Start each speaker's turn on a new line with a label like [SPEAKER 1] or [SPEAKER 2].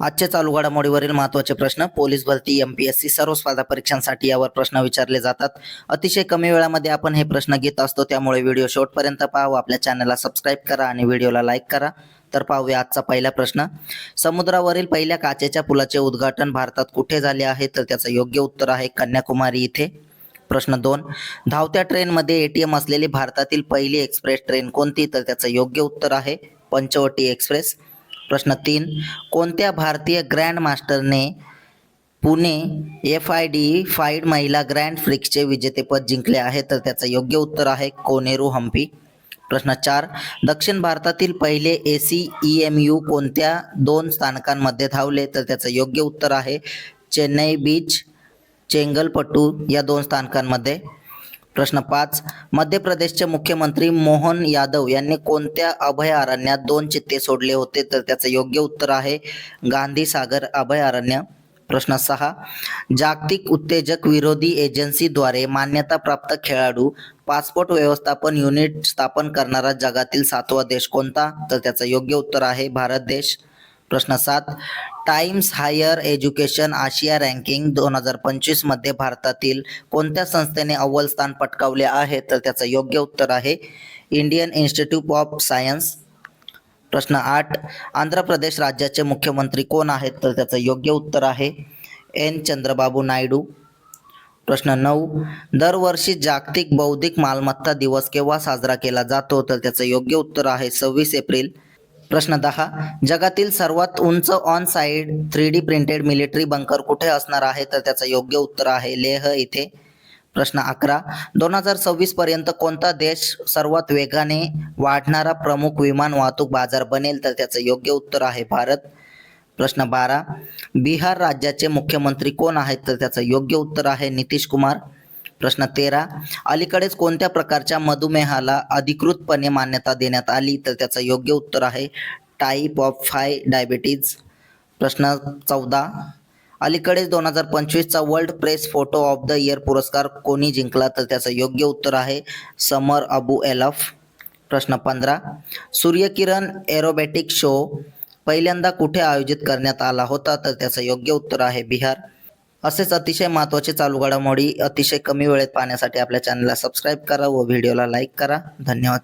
[SPEAKER 1] आजच्या चालू घडामोडीवरील महत्त्वाचे प्रश्न पोलीस भरती एम पी एस सी सर्व स्पर्धा परीक्षांसाठी यावर प्रश्न विचारले जातात. अतिशय कमी वेळामध्ये आपण हे प्रश्न घेत असतो त्यामुळे व्हिडिओ शेवटपर्यंत पाहा व आपल्या चॅनलला सबस्क्राईब करा आणि व्हिडिओला लाईक करा. तर पाहूया आजचा पहिला प्रश्न. समुद्रावरील पहिल्या काचेच्या पुलाचे उद्घाटन भारतात कुठे झाले आहे? तर त्याचं योग्य उत्तर आहे कन्याकुमारी इथे. प्रश्न दोन. धावत्या ट्रेनमध्ये एटीएम असलेली भारतातील पहिली एक्सप्रेस ट्रेन कोणती? तर त्याचं योग्य उत्तर आहे पंचवटी एक्सप्रेस. प्रश्न तीन कोणत्या भारतीय ग्रँड मास्टरने पुणे एफ आय डी फाईड महिला ग्रँड फ्रिक्सचे विजेतेपद जिंकले आहे? तर त्याचं योग्य उत्तर आहे कोनेरू हम्पी. प्रश्न चार दक्षिण भारतातील पहिले A C E M U कोणत्या दोन स्थानकांमध्ये धावले? तर त्याचं योग्य उत्तर आहे चेन्नई बीच चेंगलपट्टू या दोन स्थानकांमध्ये. प्रश्न पाच. मध्य प्रदेशचे मुख्यमंत्री मोहन यादव यांनी कोणत्या अभयारण्यात दोन चित्ते सोडले होते? तर त्याचं योग्य उत्तर आहे गांधी सागर अभयारण्य. प्रश्न सहा. जागतिक उत्तेजक विरोधी एजन्सीद्वारे मान्यताप्राप्त खेळाडू पासपोर्ट व्यवस्थापन युनिट स्थापन करणारा जगातील सातवा देश कोणता? तर त्याचं योग्य उत्तर आहे भारत देश. प्रश्न सात. टाइम्स हायर एज्युकेशन आशिया रँकिंग दोन हजार पंचवीसमध्ये भारतातील कोणत्या संस्थेने अव्वल स्थान पटकावले आहे? तर त्याचं योग्य उत्तर आहे इंडियन इन्स्टिट्यूट ऑफ सायन्स. प्रश्न आठ. आंध्र प्रदेश राज्याचे मुख्यमंत्री कोण आहेत? तर त्याचं योग्य उत्तर आहे एन. चंद्रबाबू नायडू. प्रश्न नऊ. दरवर्षी जागतिक बौद्धिक मालमत्ता दिवस केव्हा साजरा केला जातो? तर त्याचं योग्य उत्तर आहे सव्वीस एप्रिल. प्रश्न दहा. जगातील सर्वात उंच on site three D printed military bunker कुठे असणार आहे? तर त्याचं योग्य उत्तर आहे लेह इथे. प्रश्न अकरा. दोन हजार सव्वीस पर्यंत कोणता देश सर्वात वेगाने वाढणारा प्रमुख विमान वाहतूक बाजार बनेल? तर त्याचं योग्य उत्तर आहे भारत. प्रश्न बारा. बिहार राज्याचे मुख्यमंत्री कोण आहेत? तर त्याचं योग्य उत्तर आहे नितीश कुमार. प्रश्न तेरा. अलीकडेच कोणत्या प्रकारच्या मधुमेहाला अधिकृतपणे मान्यता देण्यात आली? तर त्याचं योग्य उत्तर आहे टाईप ऑफ फाय डायबिटीज प्रश्न चौदा. अलीकडेच दोन हजार पंचवीसचा world press photo of the year पुरस्कार कोणी जिंकला? तर त्याचं योग्य उत्तर आहे समर अबू एलफ. प्रश्न पंधरा. सूर्यकिरण एरोबॅटिक शो पहिल्यांदा कुठे आयोजित करण्यात आला होता? तर त्याचं योग्य उत्तर आहे बिहार. असेच अतिशय महत्त्वाचे चालू घडामोडी अतिशय कमी वेळेत पाहण्यासाठी आपल्या चॅनलला सबस्क्राईब करा व व्हिडिओला लाईक करा. धन्यवाद.